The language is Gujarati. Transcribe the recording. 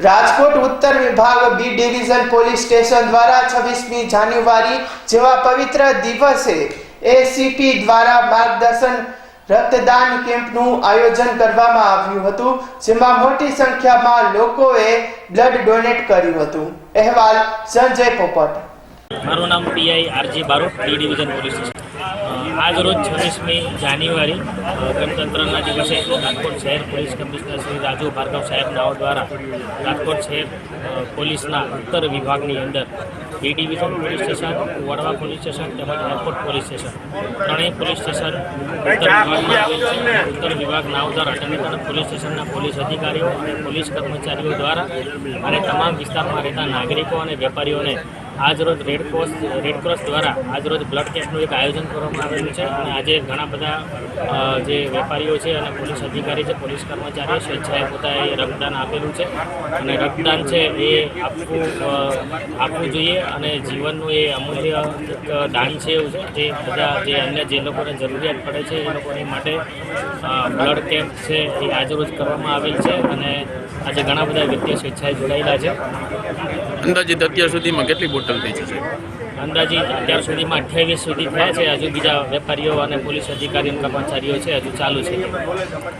રાજકોટ ઉત્તર વિભાગ બી ડિવિઝન પોલીસ સ્ટેશન દ્વારા છવ્વીસમી જાન્યુઆરી જેવા પવિત્ર દિવસે એસીપી દ્વારા માર્ગદર્શન રક્તદાન કેમ્પનું આયોજન કરવામાં આવ્યું હતું, જેમાં મોટી સંખ્યામાં લોકોએ બ્લડ ડોનેટ કર્યું હતું. અહેવાલ સંજય પોપટ. મારું નામ PI RG Barot, B division police station આજ છવ્વીસમી જાન્યુઆરી ગણતંત્રના દિવસે રાજકોટ શહેર પોલીસ કમિશનર શ્રી રાજુ ભાર્ગવ સાહેબ નાઓ દ્વારા રાજકોટ શહેર પોલીસના ઉત્તર વિભાગની અંદર B division police station Vadva police station તેમજ એરપોર્ટ પોલીસ સ્ટેશન ત્રણેય પોલીસ સ્ટેશન ઉત્તર વિભાગમાં આવેલ છે. ઉત્તર વિભાગ નાઓ દ્વારા અટલ પોલીસ સ્ટેશનના પોલીસ અધિકારીઓ અને પોલીસ કર્મચારીઓ દ્વારા અને તમામ વિસ્તારમાં રહેતા નાગરિકો અને વેપારીઓને આજરોજ રેડ ક્રોસ રેડ ક્રોસ દ્વારા આજરોજ બ્લડ કેમ્પનું એક આયોજન કરવામાં આવેલું છે અને આજે ઘણા બધા જે વેપારીઓ છે અને પોલીસ અધિકારી છે, પોલીસ કર્મચારીઓ સ્વેચ્છાએ પોતાએ રક્તદાન આપેલું છે. અને રક્તદાન છે એ આપવું આપવું જોઈએ અને જીવનનું એ અમૂલ્ય દાન છે એવું છે જે બધા, જે અન્ય જે લોકોને જરૂરિયાત પડે છે, એ લોકોની માટે બ્લડ કેમ્પ છે એ આજરોજ કરવામાં આવેલ છે અને આજે ઘણા બધા વ્યક્તિઓ સ્વેચ્છાએ જોડાયેલા છે. અંદાજિત અત્યાર સુધીમાં કેટલી બોટલ થઈ છે અંદાજિત અત્યાર સુધીમાં અઠ્યાવીસ સુધી થયા છે. હજુ બીજા વેપારીઓ અને પોલીસ અધિકારીઓ કર્મચારીઓ છે. હજુ ચાલુ છે.